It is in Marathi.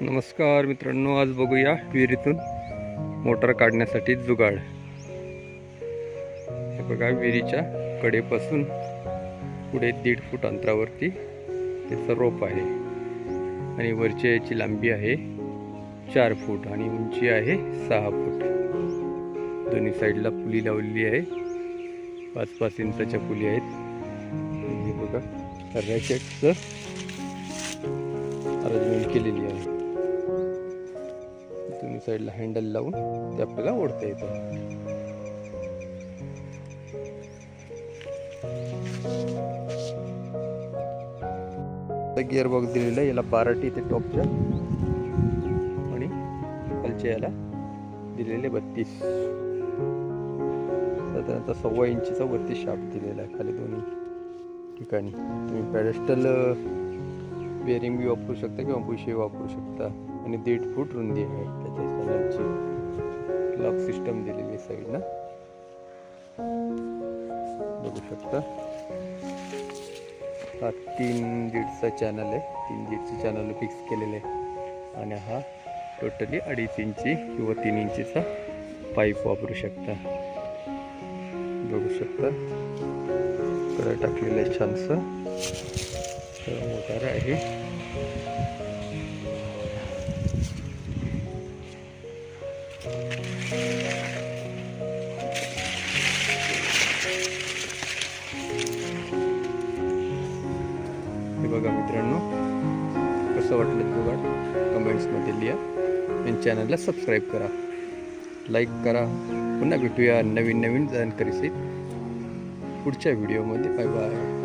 नमस्कार मित्रांनो आज बघूया विहिरीतून मोटर काढण्यासाठी जुगाड. हे बघा विहिरीच्या कडेपासून पुढे दीड फूट अंतरावरती त्याचं रोप आहे. आणि वरच्या याची लांबी आहे चार फूट आणि उंची आहे सहा फूट. दोन्ही साईडला पुली लावलेली आहे. पाच पाच इंचाच्या पुली आहेत. हे बघा रॅकेटचं अरेंजमेंट केलेली आहे. साईडला हँडल लावून ते आपल्याला ओढता येतं. गिअर बॉक्स दिलेला आहे याला पाराटी ते टॉपच्या आणि खालच्या याला दिलेले बत्तीस. साधारणतः सव्वा इंचीचा वरती शाप दिलेला आहे खाली दोन्ही ठिकाणी. तुम्ही पॅडेस्टल बेरिंग बी वापरू शकता किंवा बुशे वापरू शकता. आणि दीड फूट रुंदी आहे. त्याच्या सगळ्यांची लॉक सिस्टम दिलेली साईडनं बघू शकता. हा तीन दीडचा चॅनल आहे. तीन दीडचं चॅनल फिक्स केलेले आहे. आणि हा टोटली अडीच इंची किंवा तीन इंचीचा पाईप वापरू शकता. बघू शकता. कडे टाकलेलं आहे छानसं. मोटार आहे. हे बघा मित्रांनो कसं वाटलं जुगाड कमेंट्समध्ये लिहा आणि चॅनलला सबस्क्राईब करा. लाईक करा. पुन्हा भेटूया नवीन नवीन जानकारीसहित पुढच्या व्हिडिओमध्ये बाय बाय